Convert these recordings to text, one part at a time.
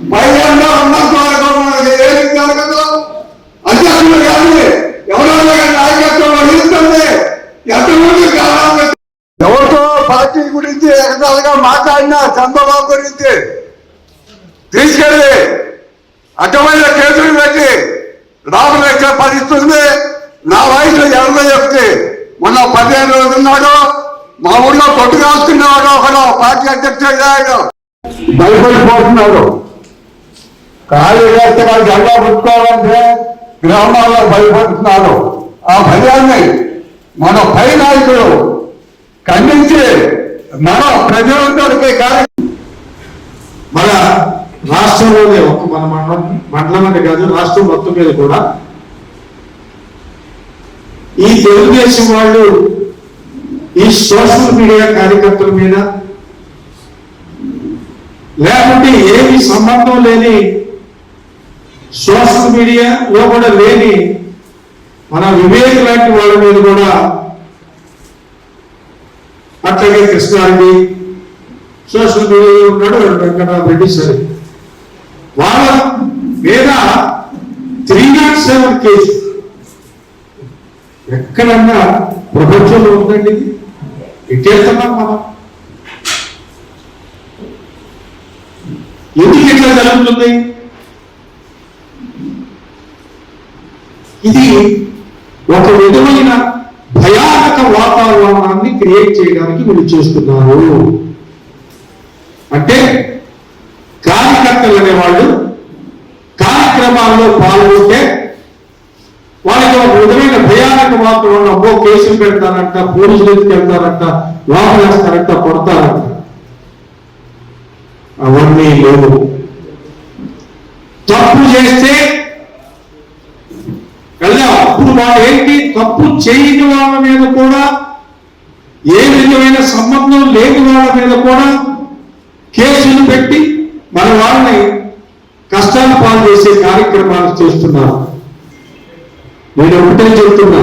పైగా ఉన్నంత వరకు మనకి ఏమి జరగదు అధ్యక్షులు కానీ ఎవరైనా కానీ నాయకత్వం వహిస్తుంది ఎంతమంది ఎవరితో పార్టీ గురించి ఎగతాలుగా మాట్లాడినా చంద్రబాబు గురించి తీసుకెళ్ళి అడ్డమైన కేసులు పెట్టి లోపల పరిస్థితుంది నా వయసులో ఎవరో చెప్తే మొన్న పదిహేను రోజులు ఉన్నాడు. మా ఊళ్ళో కొట్టు ఒకడు. పార్టీ అధ్యక్షుడు ఖాళీ చేస్తే కార్యకర్తగా జెండా పుట్టుకోవాలంటే గ్రామాల్లో భయపడుతున్నారు. ఆ భయాన్ని మన పై నాయకులు ఖండించి మన ప్రజలందరికీ కానీ మన రాష్ట్రంలోనే ఒక మన మండలం మండలం అంటే కాదు రాష్ట్రం మొత్తం మీద కూడా. ఈ తెలుగుదేశం వాళ్ళు ఈ సోషల్ మీడియా కార్యకర్తల మీద లేకుంటే ఏమి సంబంధం లేని సోషల్ మీడియాలో కూడా లేని మన వివేక్ లాంటి వాళ్ళ మీద కూడా అట్లాగే కృష్ణారెడ్డి సోషల్ మీడియాలో ఉన్నాడు వెంకటరామ రెడ్డి సరే. వాళ్ళ మీద త్రీ నాట్ సెవెన్ కేసు. ఎక్కడన్నా ప్రపంచంలో ఉందండి ఇది? ఎట్టేస్తున్నాం మనం. ఎందుకు ఇట్లా జరుగుతుంది? ఇది ఒక విధమైన భయానక వాతావరణాన్ని క్రియేట్ చేయడానికి వీళ్ళు చేస్తున్నారు. అంటే కార్యకర్తలు అనేవాళ్ళు కార్యక్రమాల్లో పాల్గొంటే వాళ్ళకి ఒక విధమైన భయానక వాతావరణం అబ్బో కేసులు పెడతారంట పోలీసులు ఎత్తుకు వెళ్తారంట లోపలేస్తారంట కొడతారంట. అవన్నీ లేవు తప్పు చేస్తే వెళ్దాం ఏంటి? తప్పు చేయని వాళ్ళ మీద కూడా ఏ విధమైన సంబంధం లేని వాళ్ళ మీద కూడా కేసులు పెట్టి మన వాళ్ళని కష్టాలు పాలు చేసే కార్యక్రమాలు చేస్తున్నారు. నేను ఒకటే చెప్తున్నా.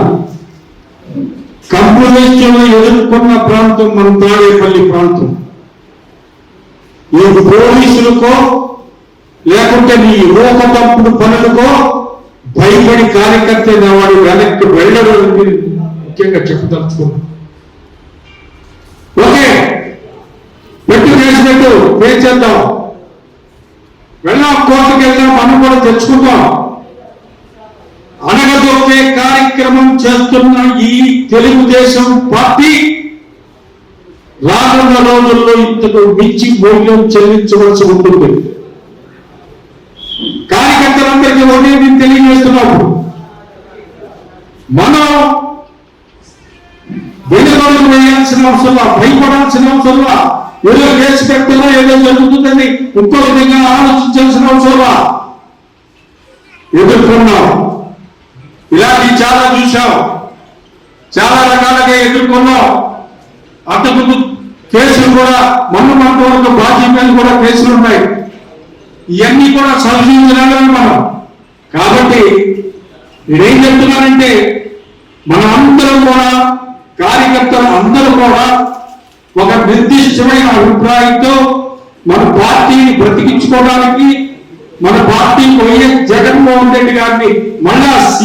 కమ్యూనిస్టులను ఎదుర్కొన్న ప్రాంతం మన తాడేపల్లి ప్రాంతం. ఈ పోలీసులకో లేకుంటే నీ యువక తప్పుడు పనులకో భయపడి కార్యకర్త వాడు వెనక్కి వెళ్ళడం ముఖ్యంగా చెప్పదలుచుకున్నాను. ఓకే పెట్టు కేసు ఏం చేద్దాం. వెళ్ళాం కోర్టుకు వెళ్దాం మనం కూడా తెచ్చుకుందాం. అనగదొక్కే కార్యక్రమం చేస్తున్న ఈ తెలుగుదేశం పార్టీ రానున్న రోజుల్లో ఇంతకు మించి మూల్యం చెల్లించవలసి ఉంటుంది. ప్రజలందరికీ ఒకటే నేను తెలియజేస్తున్నప్పుడు మనం వెనుకలు వేయాల్సిన అవసరం భయపడాల్సిన అవసరం ఏదో కేసు పెట్టినా ఏదో జరుగుతుందని ఇంకో విధంగా ఆలోచించాల్సిన అవసరం ఎదుర్కొన్నాం. ఇలాంటి చాలా చూసాం చాలా రకాలుగా ఎదుర్కొన్నాం. అంతకుముందు కేసులు కూడా మొన్న మన వరకు బాధ్య కూడా కేసులు ఉన్నాయి. ఇవన్నీ కూడా సంశోధనలే మనం. కాబట్టి నేనేం చెప్తున్నానంటే మన అందరం కూడా కార్యకర్తలు అందరూ కూడా ఒక నిర్దిష్టమైన అభిప్రాయంతో మన పార్టీని బ్రతికించుకోవడానికి మన పార్టీ వైఎస్ జగన్మోహన్ రెడ్డి గారిని మళ్ళా